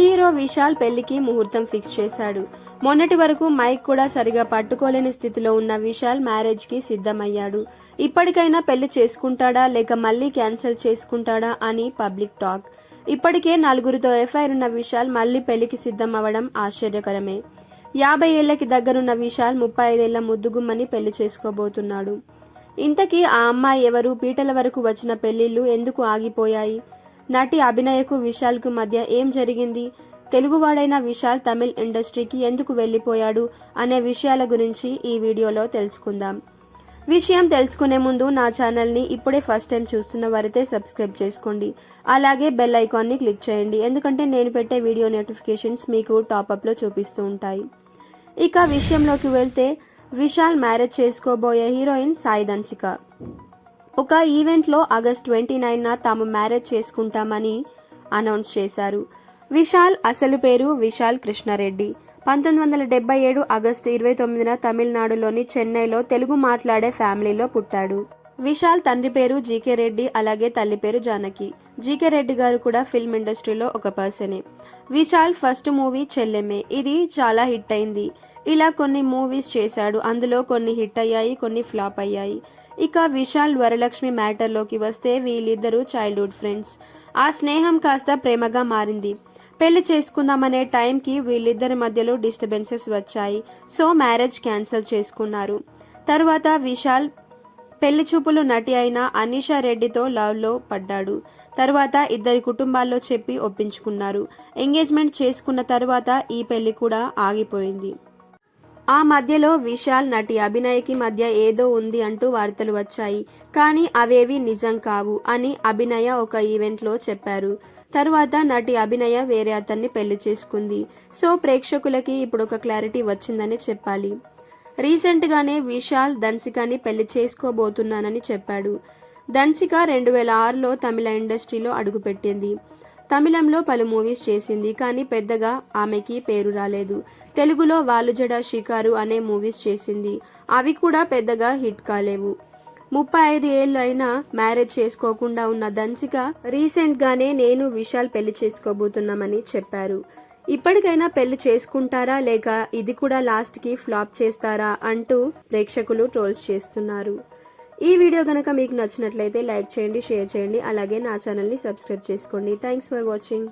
Hero Vishal పెళ్ళికి ముహూర్తం fix చేశాడు. మొన్నటి వరకు మైక్ కూడా సరిగా పట్టుకోలేని స్థితిలో ఉన్న విశాల్ మ్యారేజ్కి సిద్ధమయ్యాడు. ఇప్పటికైనా పెళ్ళి చేసుకుంటాడా లేక మళ్ళీ క్యాన్సిల్ చేసుకుంటాడా అని పబ్లిక్ టాక్. ఇప్పటికే నలుగురితో ఎఫ్ఐఆర్ ఉన్న విశాల్ మళ్ళీ పెళ్ళికి సిద్ధం అవ్వడం ఆశ్చర్యకరమే. యాభై ఏళ్ళకి దగ్గరున్న విశాల్ ముప్పై ఐదేళ్ళ ముద్దుగుమ్మని పెళ్ళి చేసుకోబోతున్నాడు. ఇంతకీ ఆ అమ్మాయి ఎవరు? పీటల వరకు వచ్చిన పెళ్ళిళ్ళు ఎందుకు ఆగిపోయాయి? నటి అభినయకు విశాల్కు మధ్య ఏం జరిగింది? తెలుగువాడైన విశాల్ తమిళ్ ఇండస్ట్రీకి ఎందుకు వెళ్ళిపోయాడు? అనే విషయాల గురించి ఈ వీడియోలో తెలుసుకుందాం. విషయం తెలుసుకునే ముందు నా ఛానల్ని ఇప్పుడే ఫస్ట్ టైం చూస్తున్న వారైతే సబ్స్క్రైబ్ చేసుకోండి. అలాగే బెల్ ఐకాన్ని క్లిక్ చేయండి. ఎందుకంటే నేను పెట్టే వీడియో నోటిఫికేషన్స్ మీకు టాపప్లో చూపిస్తూ ఉంటాయి. ఇక విషయంలోకి వెళ్తే విశాల్ మ్యారేజ్ చేసుకోబోయే హీరోయిన్ సాయి ధన్సిక. ఒక ఈవెంట్లో ఆగస్ట్ ట్వంటీ నైన్న తాము మ్యారేజ్ చేసుకుంటామని అనౌన్స్ చేశారు. విశాల్ అసలు పేరు విశాల్ కృష్ణారెడ్డి. పంతొమ్మిది వందల డెబ్బై ఏడు ఆగస్టు ఇరవై తొమ్మిదిన తమిళనాడులోని చెన్నైలో తెలుగు మాట్లాడే ఫ్యామిలీలో పుట్టాడు. విశాల్ తండ్రి పేరు జీకే రెడ్డి అలాగే తల్లి పేరు జానకి. జీకే రెడ్డి గారు కూడా ఫిల్మ్ ఇండస్ట్రీలో ఒక పర్సనే. విశాల్ ఫస్ట్ మూవీ చెల్లెమే ఇది చాలా హిట్ అయింది. ఇలా కొన్ని మూవీస్ చేశాడు. అందులో కొన్ని హిట్ అయ్యాయి కొన్ని ఫ్లాప్ అయ్యాయి. ఇక విశాల్ వరలక్ష్మి మ్యాటర్లోకి వస్తే వీళ్ళిద్దరూ చైల్డ్హుడ్ ఫ్రెండ్స్. ఆ స్నేహం కాస్త ప్రేమగా మారింది. పెళ్ళి చేసుకుందామనే టైంకి వీళ్ళిద్దరి మధ్యలో డిస్టర్బెన్సెస్ వచ్చాయి. సో మ్యారేజ్ క్యాన్సిల్ చేసుకున్నారు. తర్వాత విశాల్ పెళ్ళి చూపులు నటి అయిన అనీషా రెడ్డితో లవ్లో పడ్డాడు. తర్వాత ఇద్దరి కుటుంబాల్లో చెప్పి ఒప్పించుకున్నారు. ఎంగేజ్మెంట్ చేసుకున్న తర్వాత ఈ పెళ్ళి కూడా ఆగిపోయింది. ఆ మధ్యలో విశాల్ నటి అభినయకి మధ్య ఏదో ఉంది అంటూ వార్తలు వచ్చాయి. కానీ అవేవి నిజం కావు అని అభినయ ఒక ఈవెంట్లో చెప్పారు. తరువాత నటి అభినయ వేరే అతన్ని పెళ్ళి చేసుకుంది. సో ప్రేక్షకులకి ఇప్పుడు ఒక క్లారిటీ వచ్చిందని చెప్పాలి. రీసెంట్గానే విశాల్ ధన్సికాని పెళ్ళి చేసుకోబోతున్నానని చెప్పాడు. ధన్సిక రెండు వేల ఆరులో తమిళ ఇండస్ట్రీలో అడుగుపెట్టింది. తమిళంలో పలు మూవీస్ చేసింది కానీ పెద్దగా ఆమెకి పేరు రాలేదు. తెలుగులో వాలుజడ షికారు అనే మూవీస్ చేసింది. అవి కూడా పెద్దగా హిట్ కాలేవు. ముప్పై ఐదు ఏళ్ళు అయినా మ్యారేజ్ చేసుకోకుండా ఉన్న ధన్సిక రీసెంట్గానే నేను విశాల్ పెళ్ళి చేసుకోబోతున్నామని చెప్పారు. ఇప్పటికైనా పెళ్ళి చేసుకుంటారా లేక ఇది కూడా లాస్ట్కి ఫ్లాప్ చేస్తారా అంటూ ప్రేక్షకులు ట్రోల్స్ చేస్తున్నారు. ఈ వీడియో కనుక మీకు నచ్చినట్లయితే లైక్ చేయండి షేర్ చేయండి అలాగే నా ఛానల్ని సబ్స్క్రైబ్ చేసుకోండి. Thanks for watching.